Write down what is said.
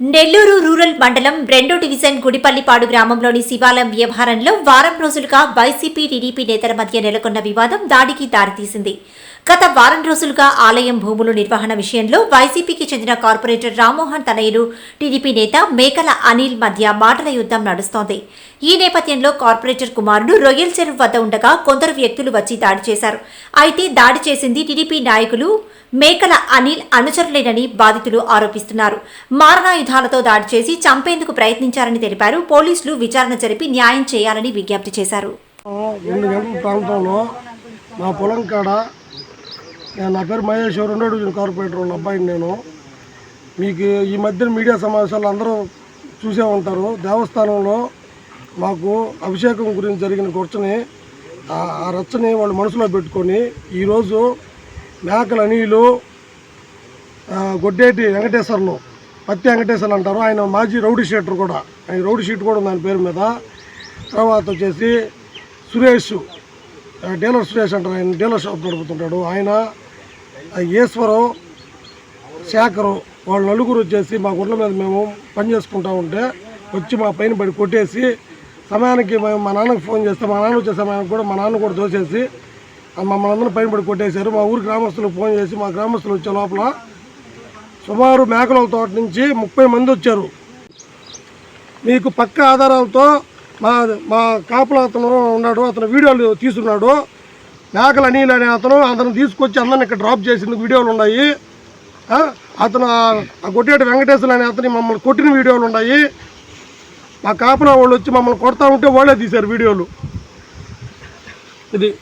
Nellore rural మండలం రెండో division Gudipallipadu గ్రామంలోని శివాలయం వ్యవహారంలో వారం రోజులుగా వైసీపీ టీడీపీ నేతల మధ్య నెలకొన్న వివాదం దాడికి దారితీసింది. గత వారం రోజులుగా ఆలయం భూముల నిర్వహణ విషయంలో వైసీపీకి చెందిన కార్పొరేటర్ రామ్మోహన్ తనయుడు టీడీపీ నేత మేకల అనిల్ మధ్య మాటల యుద్ధం నడుస్తోంది. ఈ నేపథ్యంలో కార్పొరేటర్ కుమారుడు రొయ్యల్ చెరువు వద్ద ఉండగా కొందరు వ్యక్తులు వచ్చి దాడి చేశారు. అయితే దాడి చేసింది టీడీపీ నాయకులు మేకల అనిల్ అనుచరులేనని బాధితులు ఆరోపిస్తున్నారు. ఆయుధాలతో దాడి చేసి చంపేందుకు ప్రయత్నించారని తెలిపారు. పోలీసులు విచారణ జరిపి న్యాయం చేయాలని విజ్ఞప్తి చేశారు. రెండు గంటల ప్రాంతంలో నా పొలం కాడ నా పేరు మహేష్ రెండో డివిజన్ కార్పొరేటర్ ఉన్న అబ్బాయిని నేను. మీకు ఈ మధ్యన మీడియా సమావేశాలు అందరూ చూసే ఉంటారు. దేవస్థానంలో మాకు అభిషేకం గురించి జరిగిన కూర్చొని ఆ- రచ్చని వాళ్ళు మనసులో పెట్టుకొని ఈరోజు మేకల అనీలు గొడ్డేటి వెంకటేశ్వర్లు పత్తి వెంకటేశ్వర అంటారు. ఆయన మాజీ రౌడీ షీటర్ కూడా. ఆయన రౌడీ షీట్ కూడా ఉంది ఆయన పేరు మీద. తర్వాత వచ్చేసి సురేష్ డీలర్ సురేష్ అంటారు. ఆయన డీలర్ షాప్ నడుపుతుంటాడు. ఆయన ఈశ్వరం శేఖరు వాళ్ళ నలుగురు వచ్చేసి మా గుడ్ల మీద మేము పని చేసుకుంటా ఉంటే వచ్చి మా పైన పడి కొట్టేసి సమయానికి మేము మా నాన్నకి ఫోన్ చేస్తే మా నాన్న వచ్చే సమయానికి కూడా మా నాన్న కూడా దోసేసి మమ్మల్ని అందరూ పైన పడి కొట్టేశారు. మా ఊరి గ్రామస్తులకు ఫోన్ చేసి మా గ్రామస్తులు వచ్చే లోపల సుమారు మేకల తోట నుంచి ముప్పై మంది వచ్చారు. మీకు పక్క ఆధారాలతో మా మా కాపుల అతను ఉన్నాడు అతను వీడియోలు తీసున్నాడు మేకల అనిల్ అనే అతను అతను తీసుకొచ్చి అందరిని ఇక్కడ డ్రాప్ చేసిన వీడియోలు ఉన్నాయి. అతను ఆ- కొట్టేటి వెంకటేశ్వర అనే అతని మమ్మల్ని కొట్టిన వీడియోలు ఉన్నాయి. మా కాపుల వాళ్ళు వచ్చి మమ్మల్ని కొడతా ఉంటే వాళ్ళే తీశారు వీడియోలు. ఇది